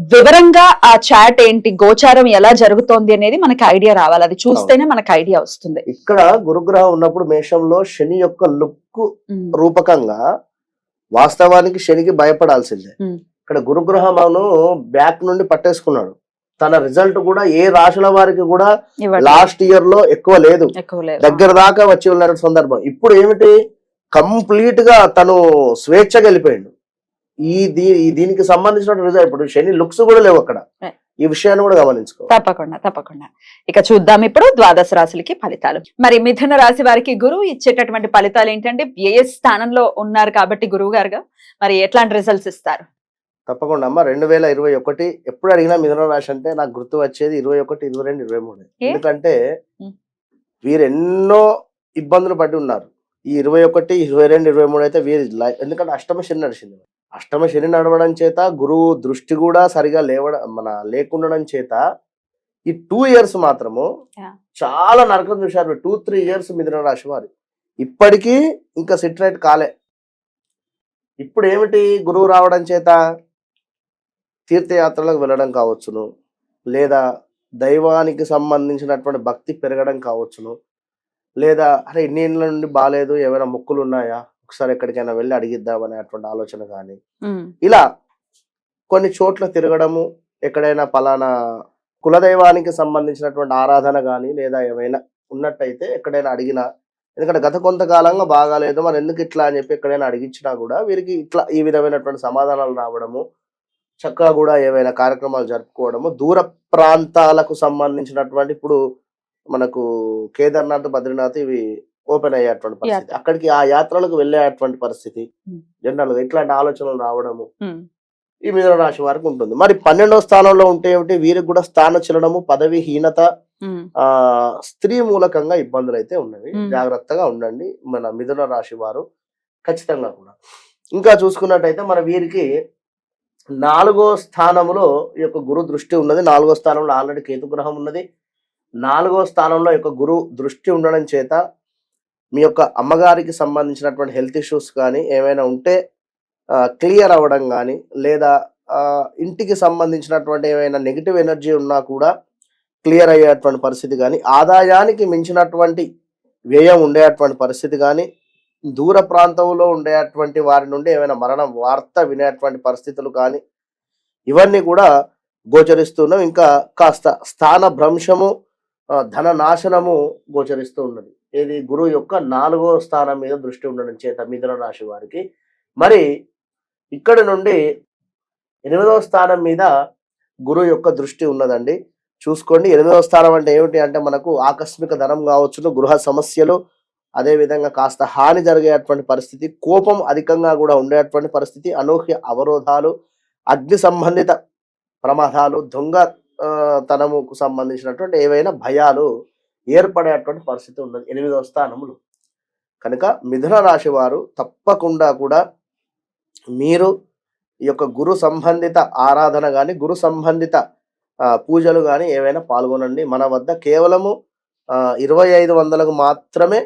వివరంగా ఆ చాట్ ఏంటి గోచారం ఎలా జరుగుతోంది అనేది మనకి ఐడియా రావాలి. అది చూస్తేనే మనకి ఐడియా వస్తుంది. ఇక్కడ గురుగ్రహం ఉన్నప్పుడు మేషంలో శని యొక్క లుక్ రూపకంగా వాస్తవానికి శనికి భయపడాల్సిందే. ఇక్కడ గురుగ్రహమును బ్యాక్ నుండి పట్టేసుకున్నాడు. తన రిజల్ట్ కూడా ఏ రాశుల వారికి కూడా. లాస్ట్ ఇయర్లో ఎక్కువ లేదు. ఎక్కువ లేదు. దగ్గర దాకా వచ్చి ఉన్న సందర్భం. ఇప్పుడు ఏమిటి? కంప్లీట్గా తను స్వేచ్ఛగా వెళ్ళిపోయిండు. ఈ దీ దీనికి సంబంధించిన రిజల్ట్ ఇప్పుడు శని లుక్స్ కూడా లేవు అక్కడ. ఈ విషయాన్ని కూడా గమనించుకో. తప్పకుండా తప్పకుండా. ఇక చూద్దాం ఇప్పుడు ద్వాదశ రాశులకి ఫలితాలు. మరి మిథున రాశి వారికి గురువు ఇచ్చేటటువంటి ఫలితాలు ఏంటంటే వ్యయ స్థానంలో ఉన్నారు కాబట్టి గురువు గారుగా మరి ఎట్లాంటి రిజల్ట్స్ ఇస్తారు? తప్పకుండా అమ్మ రెండు వేల ఇరవై ఒకటి ఎప్పుడు అడిగినా మిథున రాశి అంటే నాకు గుర్తు వచ్చేది ఇరవై ఒకటి ఇరవై రెండు ఇరవై మూడు. ఏ? ఎందుకంటే. వీరు ఎన్నో ఇబ్బందులు పడి ఉన్నారు. ఈ ఇరవై ఒకటి ఇరవై రెండు ఇరవై మూడు అయితే వీరి ఎందుకంటే అష్టమ శని నడిచింది. అష్టమ శని నడవడం చేత గురువు దృష్టి కూడా సరిగా లేవడం మన లేకుండడం చేత ఈ టూ ఇయర్స్ మాత్రము. చాలా నరకం చూశారు టూ త్రీ ఇయర్స్ మిథున రాశి వారి. ఇప్పటికీ ఇంకా సిట్ రైట్ కాలే. ఇప్పుడు ఏమిటి గురువు రావడం చేత? తీర్థయాత్రలకు వెళ్ళడం కావచ్చును. లేదా దైవానికి సంబంధించినటువంటి భక్తి పెరగడం కావచ్చును. లేదా అరే ఇన్ని నుండి బాగాలేదు ఏమైనా మొక్కులు ఉన్నాయా ఒకసారి ఎక్కడికైనా వెళ్ళి అడిగిద్దాం అనేటువంటి ఆలోచన కానీ ఇలా కొన్ని చోట్ల తిరగడము ఎక్కడైనా పలానా కులదైవానికి సంబంధించినటువంటి ఆరాధన కానీ లేదా ఏమైనా ఉన్నట్టయితే ఎక్కడైనా అడిగినా ఎందుకంటే గత కొంతకాలంగా బాగాలేదు మరి ఎందుకు ఇట్లా అని చెప్పి ఎక్కడైనా అడిగించినా కూడా వీరికి ఇట్లా ఈ విధమైనటువంటి సమాధానాలు రావడము చక్కగా కూడా ఏవైనా కార్యక్రమాలు జరుపుకోవడము దూర ప్రాంతాలకు సంబంధించినటువంటి ఇప్పుడు మనకు కేదార్నాథ్ బద్రీనాథ్ ఇవి ఓపెన్ అయ్యేటువంటి పరిస్థితి. అక్కడికి ఆ యాత్రలకు వెళ్ళేటువంటి పరిస్థితి. Hmm. జనరల్గా ఇట్లాంటి ఆలోచనలు రావడము ఉమ్, ఈ మిథున రాశి వారికి ఉంటుంది. మరి పన్నెండవ స్థానంలో ఉంటే ఏమిటి? వీరికి కూడా స్థాన చలనము పదవి హీనత ఉమ్, ఆ స్త్రీ మూలకంగా ఇబ్బందులు అయితే ఉన్నవి. జాగ్రత్తగా ఉండండి మన మిథున రాశి వారు ఖచ్చితంగా కూడా. ఇంకా చూసుకున్నట్టయితే మన వీరికి నాలుగో స్థానంలో ఈ యొక్క గురు దృష్టి ఉన్నది. నాలుగో స్థానంలో ఆల్రెడీ కేతు గ్రహం ఉన్నది. నాలుగో స్థానంలో యొక్క గురు దృష్టి ఉండడం చేత మీ యొక్క అమ్మగారికి సంబంధించినటువంటి హెల్త్ ఇష్యూస్ కానీ ఏమైనా ఉంటే క్లియర్ అవ్వడం కానీ లేదా ఇంటికి సంబంధించినటువంటి ఏమైనా నెగిటివ్ ఎనర్జీ ఉన్నా కూడా క్లియర్ అయ్యేటువంటి పరిస్థితి కానీ ఆదాయానికి మించినటువంటి వ్యయం ఉండేటువంటి పరిస్థితి కానీ దూర ప్రాంతంలో ఉండేటువంటి వారి నుండి ఏమైనా మరణం వార్త వినేటువంటి పరిస్థితులు కానీ ఇవన్నీ కూడా గోచరిస్తున్నాం ఇంకా కాస్త స్థాన భ్రంశము ధన నాశనము గోచరిస్తూ ఉన్నది. ఇది గురువు యొక్క నాలుగో స్థానం మీద దృష్టి ఉండడం చేత మిథున రాశి వారికి. మరి ఇక్కడ నుండి ఎనిమిదవ స్థానం మీద గురువు యొక్క దృష్టి ఉన్నదండి. చూసుకోండి ఎనిమిదవ స్థానం అంటే ఏమిటి అంటే మనకు ఆకస్మిక ధనం కావచ్చును గృహ సమస్యలు అదే విధంగా కాస్త హాని జరిగేటువంటి పరిస్థితి కోపం అధికంగా కూడా ఉండేటువంటి పరిస్థితి అనూహ్య అవరోధాలు అగ్ని సంబంధిత ప్రమాదాలు దొంగ తనముకు సంబంధించినటువంటి ఏవైనా భయాలు ఏర్పడేటువంటి పరిస్థితి ఉన్నది. ఎనిమిదవ స్థానములు. కనుక మిథున రాశి వారు తప్పకుండా కూడా మీరు ఈ యొక్క గురు సంబంధిత ఆరాధన కానీ గురు సంబంధిత పూజలు కానీ ఏవైనా పాల్గొనండి. మన వద్ద కేవలము ఇరవై ఐదు వందలకు మాత్రమే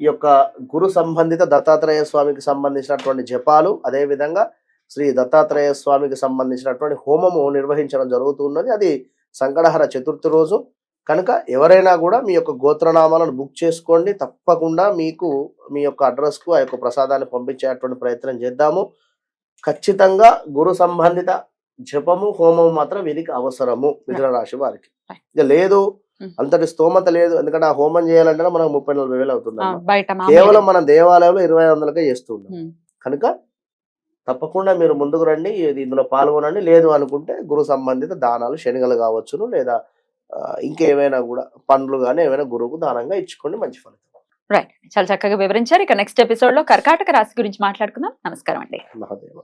ఈ యొక్క గురు సంబంధిత దత్తాత్రేయ స్వామికి సంబంధించినటువంటి జపాలు అదేవిధంగా శ్రీ దత్తాత్రేయ స్వామికి సంబంధించినటువంటి హోమము నిర్వహించడం జరుగుతున్నది అది సంకటహర చతుర్థి రోజు. కనుక ఎవరైనా కూడా మీ యొక్క గోత్రనామాలను బుక్ చేసుకోండి. తప్పకుండా మీకు మీ యొక్క అడ్రస్కు ఆ యొక్క ప్రసాదాన్ని పంపించేటువంటి ప్రయత్నం చేద్దాము. ఖచ్చితంగా గురు సంబంధిత జపము హోమము మాత్రం వీరికి అవసరము మిథున రాశి వారికి. ఇక లేదు Hmm. అంతటి స్తోమత లేదు. ఎందుకంటే ఆ హోమం చేయాలంటే మనకు ముప్పై నలభై వేలు అవుతుంది కేవలం. మన దేవాలయంలో ఇరవై వందలకే చేస్తున్నాం ఉమ్, కనుక తప్పకుండా మీరు ముందుకు రండి. ఇది ఇందులో పాల్గొనండి. లేదు అనుకుంటే గురు సంబంధిత దానాలు శనగలు కావచ్చును లేదా ఇంకేమైనా కూడా పండ్లు కానీ ఏమైనా గురువుకు దానంగా ఇచ్చుకోండి మంచి ఫలితం. రైట్ చాలా చక్కగా వివరించారు. ఇక నెక్స్ట్ ఎపిసోడ్లో కర్కాటక రాశి గురించి మాట్లాడుకుందాం. నమస్కారం అండి. మహాదేవ.